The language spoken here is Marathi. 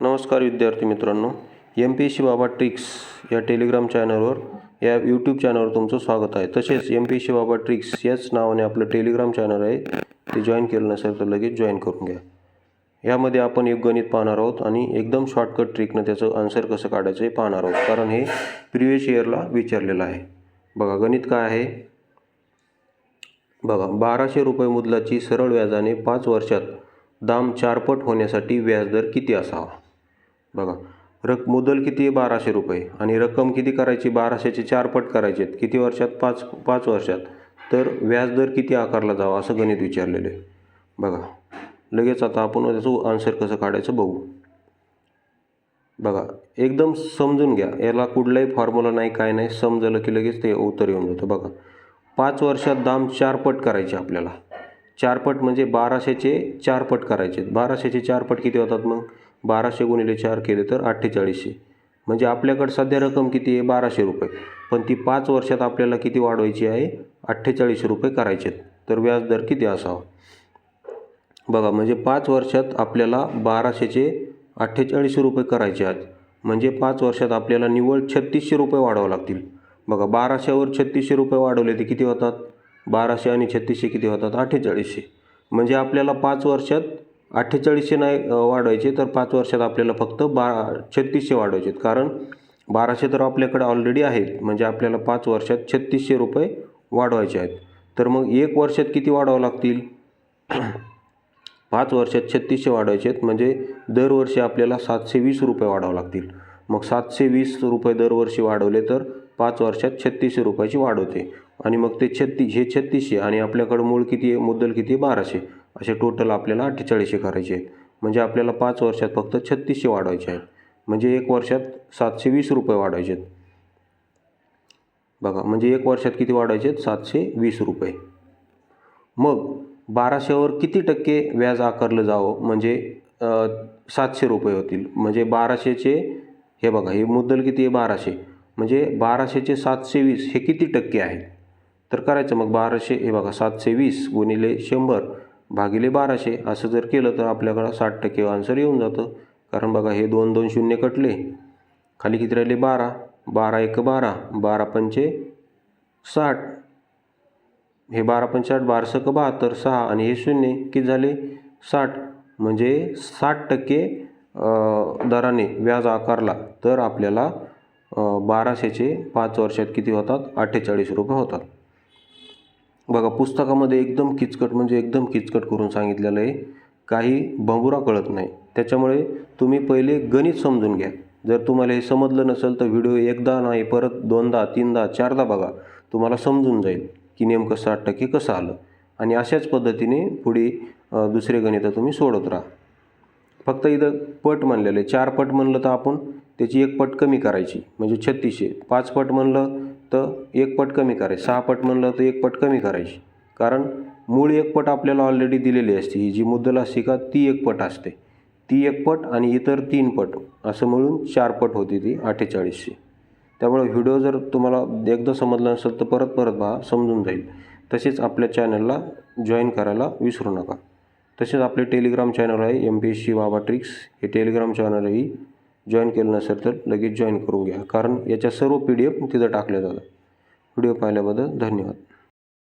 नमस्कार विद्यार्थी मित्रांनो M P S C Baba tricks या टेलिग्राम चॅनलवर या यूट्यूब चॅनलवर तुमचं स्वागत आहे. तसेच M P S C Baba tricks याच नावाने आपलं टेलिग्राम चॅनल आहे ते जॉईन केलं नसेल तर लगेच जॉईन करून घ्या. यामध्ये आपण एक गणित पाहणार आहोत आणि एकदम शॉर्टकट ट्रिकनं त्याचं आन्सर कसं काढायचं हे पाहणार आहोत. कारण हे प्रिवियस इयरला विचारलेलं आहे. बघा गणित काय आहे? बघा बाराशे रुपये मुदलाची सरळ व्याजाने पाच वर्षात दाम चारपट होण्यासाठी व्याजदर किती असावा? बघा रक मुदल किती आहे? बाराशे रुपये. आणि रक्कम किती करायची? बाराशेचे चार पट करायचे आहेत किती वर्षात? पाच पाच वर्षात. तर व्याजदर किती आकारला जावा असं गणित विचारलेलं आहे. बघा लगेच आता आपण त्याचं आन्सर कसं काढायचं बघू. बघा एकदम समजून घ्या. याला कुठलाही फॉर्म्युला नाही काय नाही. समजलं की लगेच ते उत्तर येऊन जातं. बघा पाच वर्षात दाम चारपट करायचे आपल्याला. चारपट म्हणजे बाराशेचे चार पट करायचे आहेत. बाराशेचे चारपट किती होतात मग? बाराशे गुणिले चार केले तर अठ्ठेचाळीसशे. म्हणजे आपल्याकडे सध्या रक्कम किती आहे? बाराशे रुपये. पण ती पाच वर्षात आपल्याला किती वाढवायची आहे? अठ्ठेचाळीसशे रुपये करायचे आहेत. तर व्याजदर किती असावा? बघा म्हणजे पाच वर्षात आपल्याला बाराशेचे अठ्ठेचाळीसशे रुपये करायचे आहेत. म्हणजे पाच वर्षात आपल्याला निव्वळ छत्तीसशे रुपये वाढवावं लागतील. बघा बाराशेवर छत्तीसशे रुपये वाढवले ते किती होतात? बाराशे आणि छत्तीसशे किती होतात? अठ्ठेचाळीसशे. म्हणजे आपल्याला पाच वर्षात अठ्ठेचाळीसशे नाही वाढवायचे तर पाच वर्षात आपल्याला फक्त बा छत्तीसशे वाढवायचे आहेत कारण बाराशे तर आपल्याकडे ऑलरेडी आहेत. म्हणजे आपल्याला पाच वर्षात छत्तीसशे रुपये वाढवायचे आहेत. तर मग एक वर्षात किती वाढवावं लागतील? पाच वर्षात छत्तीसशे वाढवायचे आहेत. म्हणजे दरवर्षी आपल्याला सातशे वीस रुपये वाढावं लागतील. मग सातशे वीस रुपये दरवर्षी वाढवले तर पाच वर्षात छत्तीसशे रुपयाची वाढ होते. आणि मग ते छत्तीस हे छत्तीसशे आणि आपल्याकडं मूळ किती आहे? मुद्दल किती आहे? बाराशे. असे टोटल आपल्याला अठ्ठेचाळीसशे करायचे आहेत. म्हणजे आपल्याला पाच वर्षात फक्त छत्तीसशे वाढवायचे आहेत. म्हणजे एक वर्षात सातशे वीस रुपये वाढवायचे आहेत. बघा म्हणजे एक वर्षात किती वाढवायचे आहेत? सातशे वीस रुपये. मग बाराशेवर किती टक्के व्याज आकारलं जावं? म्हणजे सातशे रुपये होतील. म्हणजे बाराशेचे हे बघा हे मुद्दल किती आहे? बाराशे. म्हणजे बाराशेचे सातशे वीस हे किती टक्के आहे तर करायचं मग बाराशे हे बघा सातशे वीस गुणिले शंभर. भागिले बाराशे असं जर केलं तर आपल्याकडं साठ टक्के आन्सर येऊन जातं. कारण बघा हे दोन दोन शून्य कटले. खाली किती राहिले? बारा. बारा एक बारा. बारा पंचे साठ. हे बारा पंचाठ बारसक बहात्तर सहा आणि हे शून्य किती झाले? साठ. म्हणजे साठ टक्के दराने व्याज आकारला तर आपल्याला बाराशेचे पाच वर्षात किती होतात? अठ्ठेचाळीस रुपये होतात. बघा पुस्तकामध्ये एकदम किचकट म्हणजे एकदम किचकट करून सांगितलेलं आहे. काही भंगुरा कळत नाही. त्याच्यामुळे तुम्ही पहिले गणित समजून घ्या. जर तुम्हाला हे समजलं नसेल तर व्हिडिओ एकदा नाही परत दोनदा तीनदा चारदा बघा. तुम्हाला समजून जाईल की नेमकं साठ टक्के कसं आलं. आणि अशाच पद्धतीने पुढे दुसरे गणितं तुम्ही सोडत राहा. फक्त इथं पट म्हणलेलं आहे. चार पट म्हणलं तर आपण त्याची एक पट कमी करायची. म्हणजे छत्तीसशे. पाच पट म्हणलं तर एक पट कमी करायची. सहा पट म्हणलं तर एक पट कमी करायची. कारण मूळ एक पट आपल्याला ऑलरेडी दिलेली असते. ही जी मुद्दल असते का ती एक पट असते. ती एक पट आणि इतर तीन पट. असं मिळून चार पट होती ती अठ्ठेचाळीसची. त्यामुळे व्हिडिओ जर तुम्हाला एकदा समजला नसेल तर परत परत पहा समजून जाईल. तसेच आपल्या चॅनलला जॉईन करायला विसरू नका. तसेच आपले टेलिग्राम चॅनल आहे M P S C Baba tricks हे टेलिग्राम चॅनलही जॉईन केलं नसेल तर लगेच जॉईन करून घ्या. कारण याच्या सर्व पी डी एफ तिथं टाकल्या जातात. व्हिडिओ पाहिल्याबद्दल धन्यवाद.